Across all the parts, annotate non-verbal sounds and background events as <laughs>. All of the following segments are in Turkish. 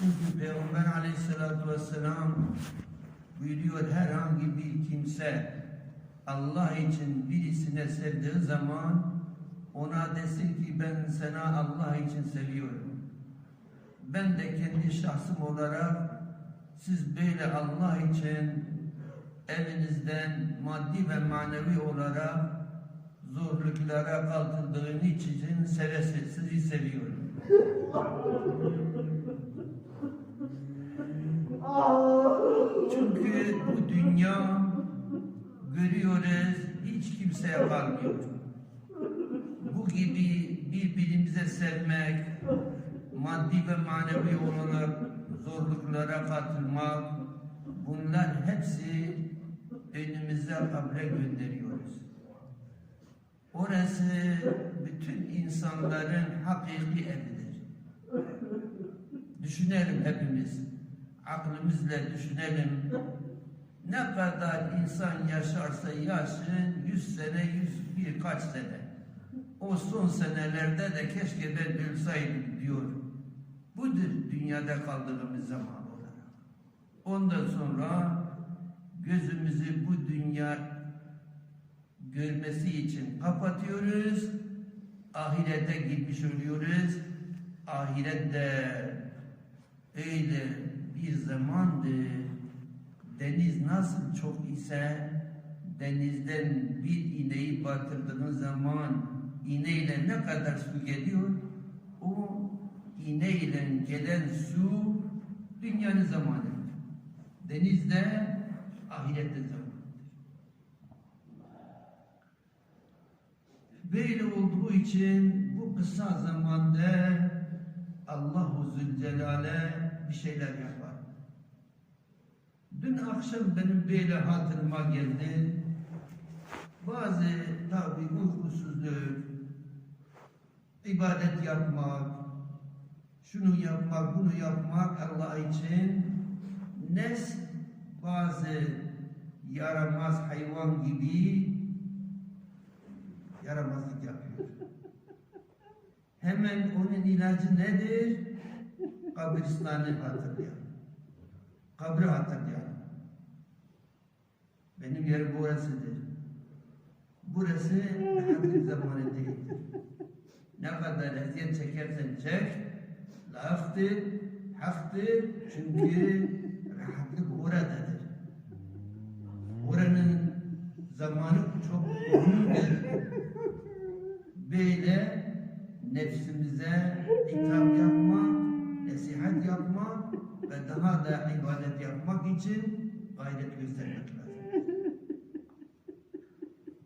Çünkü Peygamber aleyhissalatü vesselam buyuruyor herhangi bir kimse Allah için birisine sevdiği zaman ona desin ki ben sana Allah için seviyorum. Ben de kendi şahsım olarak siz böyle Allah için elinizden maddi ve manevi olarak zorluklara kalkıldığını için seve sizi seviyorum. <laughs> görüyoruz hiç kimseye kalmıyor. Bu gibi birbirimize sevmek, maddi ve manevi olarak zorluklara katılmak, bunlar hepsi önümüze kabre gönderiyoruz. Orası bütün insanların hakiki evidir. Düşünelim hepimiz. Aklımızla düşünelim. Ne kadar insan yaşarsa yaşın yüz sene, yüz birkaç sene. O son senelerde de keşke ben ölseydim diyor. Budur dünyada kaldığımız zaman olarak. Ondan sonra gözümüzü bu dünya görmesi için kapatıyoruz. Ahirete gitmiş oluyoruz. Ahirette öyle bir zamandır deniz nasıl çok ise denizden bir ineği batırdığınız zaman ineğle ne kadar su geliyor? O ineğle gelen su dünyanın zamanı. Denizde ahirette zamanıdır. Böyle olduğu için bu kısa zamanda Allahu Zülcelal'e bir şeyler yapar. Dün akşam benim böyle hatırıma geldi. Bazı tabi uykusuzluk, ibadet yapmak, şunu yapmak, bunu yapmak Allah için nes bazı yaramaz hayvan gibi yaramazlık yapıyor. Hemen onun ilacı nedir? Kabristanı hatırlayalım. Kabri hatırlayalım. Benim yerim burasıdır. Burası rahatlık zamanı değildir. Ne kadar eziyet çekersen çek, laftır, haktır. Çünkü rahatlık oradadır. Oranın zamanı çok uzundur. Böyle nefsimize hitap yapmak ve daha da ibadet yapmak için gayret göstermek lazım. <laughs>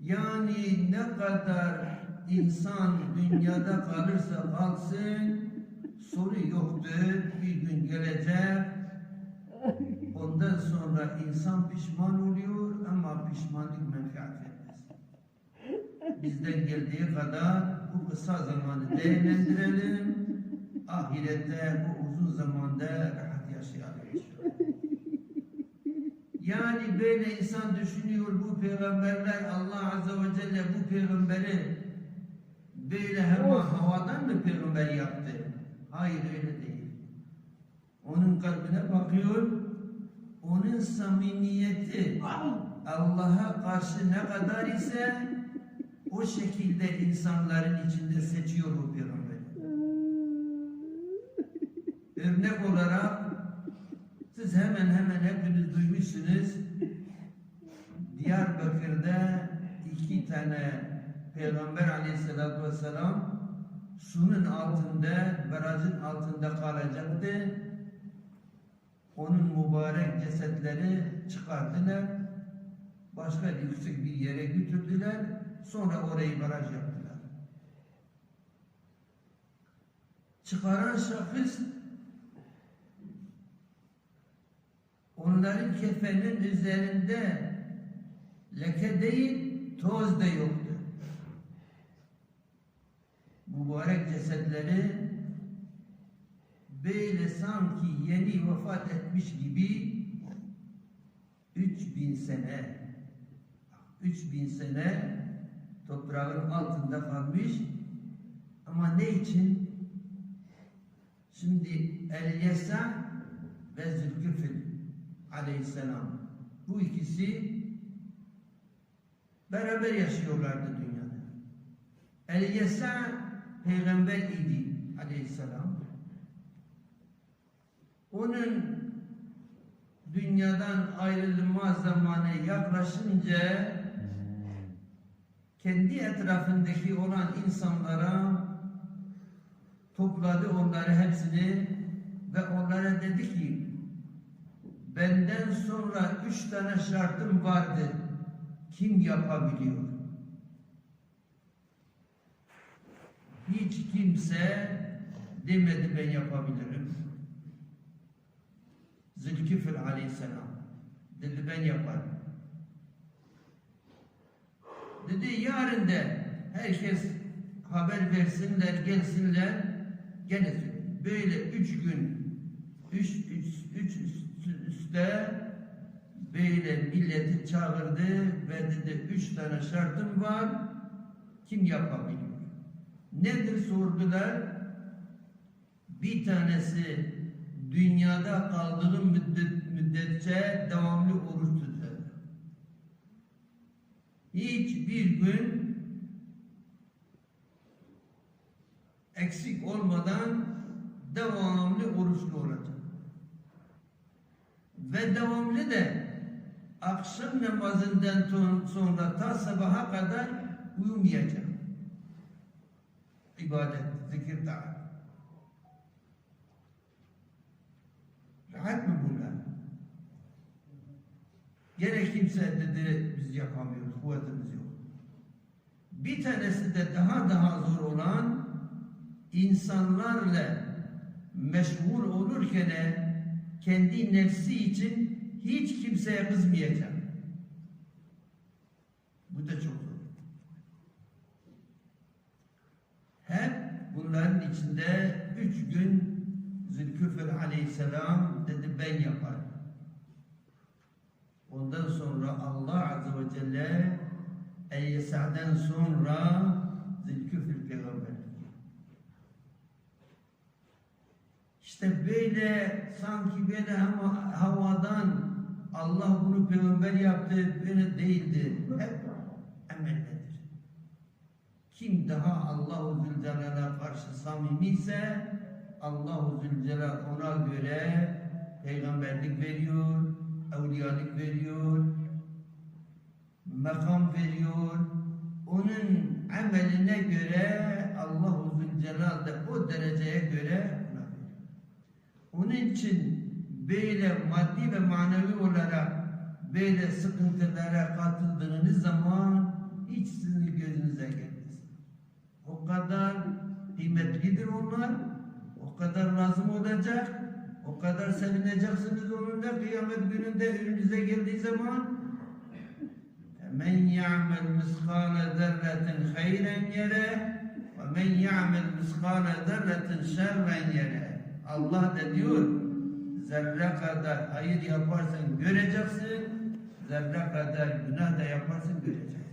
Yani ne kadar insan dünyada kalırsa kalsın soru yoktur. Bir gün gelecek ondan sonra insan pişman oluyor ama pişmanlık menfaat vermez. Bizden geldiği kadar bu kısa zamanı değerlendirelim. Ahirette bu uzun zamanda rahat yaşayalım. Yani böyle insan düşünüyor bu peygamberler Allah Azze ve Celle bu peygamberi böyle hemen havadan mı peygamber yaptı? Hayır öyle değil. Onun kalbine bakıyor, onun samimiyeti Allah'a karşı ne kadar ise o şekilde insanların içinde seçiyor bu peygamberi. <laughs> Örnek olarak siz hemen hemen hepiniz duymuşsunuz. Diyarbakır'da iki tane Peygamber aleyhissalatü vesselam suyun altında, barajın altında kalacaktı. Onun mübarek cesetleri çıkardılar. Başka yüksek bir yere götürdüler. Sonra orayı baraj yaptılar. Çıkaran şahıs onların kefenin üzerinde leke değil toz da yoktu. Mübarek cesetleri böyle sanki yeni vefat etmiş gibi 3000 sene 3000 sene toprağın altında kalmış ama ne için? Şimdi El Yesa ve Zülküfl aleyhisselam. Bu ikisi beraber yaşıyorlardı dünyada. El-Yesa peygamber idi aleyhisselam. Onun dünyadan ayrılma zamanı yaklaşınca kendi etrafındaki olan insanlara topladı onları hepsini ve onlara dedi ki benden sonra üç tane şartım vardı. Kim yapabiliyor? Hiç kimse demedi ben yapabilirim. Zülküfür aleyhisselam dedi ben yaparım. Dedi yarın de herkes haber versinler, gelsinler, gene böyle üç gün, üç, üç, üç üst, üstte böyle milleti çağırdı ve dedi üç tane şartım var, kim yapabiliyor? Nedir sordular? Bir tanesi dünyada kaldığı müddet, müddetçe devamlı oruç tutar. Hiçbir gün eksik olmadan devamlı oruçlu olacak. Ve devamlı de akşam namazından sonra ta sabaha kadar uyumayacak. İbadet, zikir, taat. Rahat mı bunlar? Gene kimse dedi biz yapamıyoruz, kuvvetimiz yok. Bir tanesi de daha daha zor olan insanlarla meşgul olurken kendi nefsi için hiç kimseye kızmayacak. Bu da çok zor. Hep bunların içinde üç gün Zülküfür aleyhisselam dedi ben yaparım. Ondan sonra Allah Azze ve Celle El-Yesa'dan sonra Zülküfür peygamber. İşte böyle sanki böyle hava, havadan Allah bunu peygamber yaptı böyle değildi. Hep emelledir. Kim daha Allah-u Zülcelal'a karşı samimi ise Allah-u Zülcelal ona göre peygamberlik veriyor, evliyalık veriyor, makam veriyor. Onun ameline göre Allah-u Zülcelal da o dereceye göre. Onun için böyle maddi ve manevi olarak böyle sıkıntılara katıldığınız zaman hiç sizin gözünüze gelmez. O kadar kıymetlidir onlar, o kadar lazım olacak, o kadar sevineceksiniz onunla kıyamet gününde önünüze geldiği zaman men ya'mel miskale zerretin hayren yere ve men ya'mel miskale zerretin şerren yere Allah da diyor zerre kadar hayır yaparsan göreceksin zerre kadar günah da yaparsın göreceksin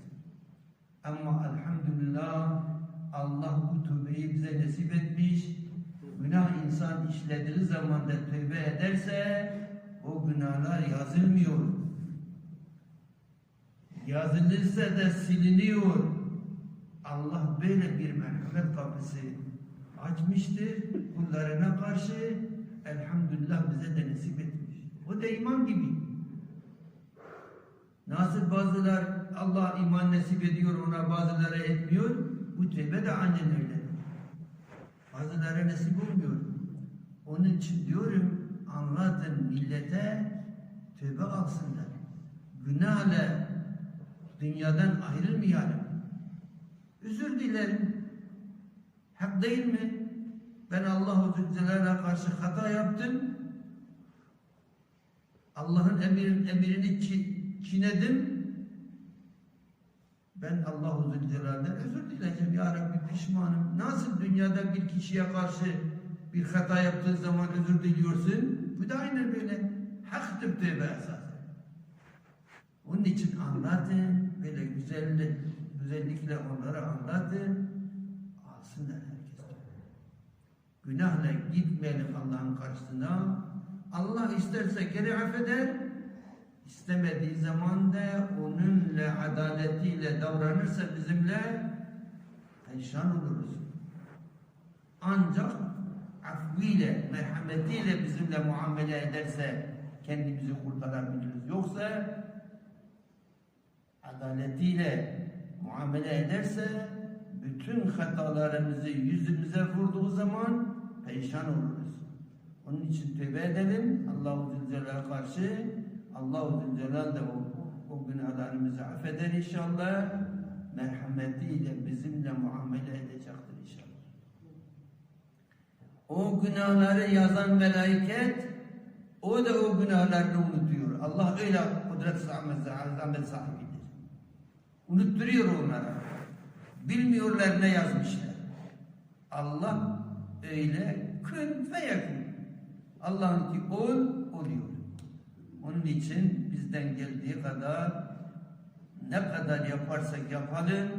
ama elhamdülillah Allah bu tövbeyi bize nasip etmiş günah insan işlediği zaman da tövbe ederse o günahlar yazılmıyor. Yazılırsa da siliniyor. Allah böyle bir merhamet kapısı açmıştır kullarına karşı elhamdülillah bize de nasip etmiş. O da iman gibi. Nasıl bazılar Allah iman nasip ediyor ona bazıları etmiyor. Bu tövbe de aynen öyle. Bazıları nasip olmuyor. Onun için diyorum anlatın millete tövbe alsınlar. Günahla dünyadan ayrılmayalım. Özür dilerim. Değil mi? Ben Allah-u Zülcelal'a karşı hata yaptım. Allah'ın emirin, emirini çiğnedim. Ben Allah-u Zülcelal'den özür dileyeceğim. Ya Rabbi pişmanım. Nasıl dünyada bir kişiye karşı bir hata yaptığın zaman özür diliyorsun? Bu da aynen böyle. Haktır tövbe esas. Onun için anlatın. Böyle güzellik, güzellikle onlara anlatın. Alsınlar. Günahla gitmeyelim Allah'ın karşısına. Allah isterse geri affeder, istemediği zaman da onunla adaletiyle davranırsa bizimle perişan oluruz. Ancak afviyle, merhametiyle bizimle muamele ederse kendimizi kurtarabiliriz. Yoksa adaletiyle muamele ederse bütün hatalarımızı yüzümüze vurduğu zaman perişan oluruz. Onun için tövbe edelim Allah-u Zülcelal'e karşı. Allah-u Zülcelal de o, o günahlarımızı affeder inşallah. Merhametiyle bizimle muamele edecektir inşallah. O günahları yazan melaiket o da o günahlarını unutuyor. Allah öyle kudret azamet sahibidir. Unutturuyor onlara. Bilmiyorlar ne yazmışlar. Allah öyle kün ve yakın. Allah'ın ki ol, oluyor. Onun için bizden geldiği kadar ne kadar yaparsak yapalım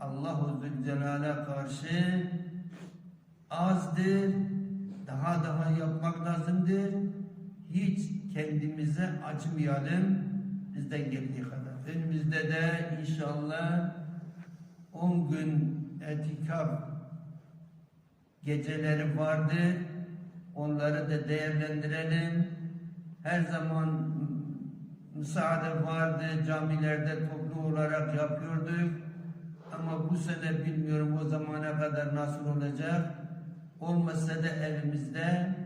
Allah-u Zülcelal'e karşı azdır, daha daha yapmak lazımdır. Hiç kendimize acımayalım bizden geldiği kadar. Önümüzde de inşallah 10 gün etikaf geceleri vardı. Onları da değerlendirelim. Her zaman müsaade vardı. Camilerde toplu olarak yapıyorduk. Ama bu sene bilmiyorum o zamana kadar nasıl olacak. Olmasa da evimizde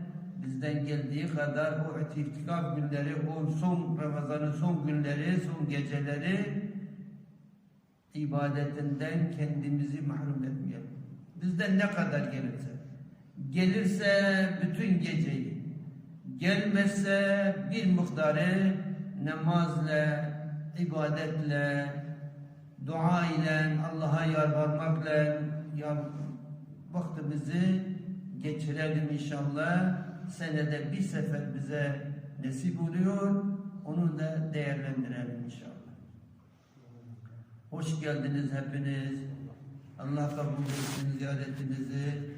bizden geldiği kadar o itikaf günleri, o son Ramazan'ın son günleri, son geceleri ibadetinden kendimizi mahrum etmeyelim. Bizden ne kadar gelirse. Gelirse bütün geceyi, gelmezse bir miktarı namazla, ibadetle, dua ile, Allah'a yalvarmakla ya, vaktimizi geçirelim inşallah. Senede bir sefer bize nasip oluyor. Onu da değerlendirelim inşallah. Hoş geldiniz hepiniz. Allah kabul etsin ziyaretinizi.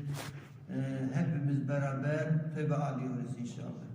Ee, hepimiz beraber tövbe alıyoruz inşallah.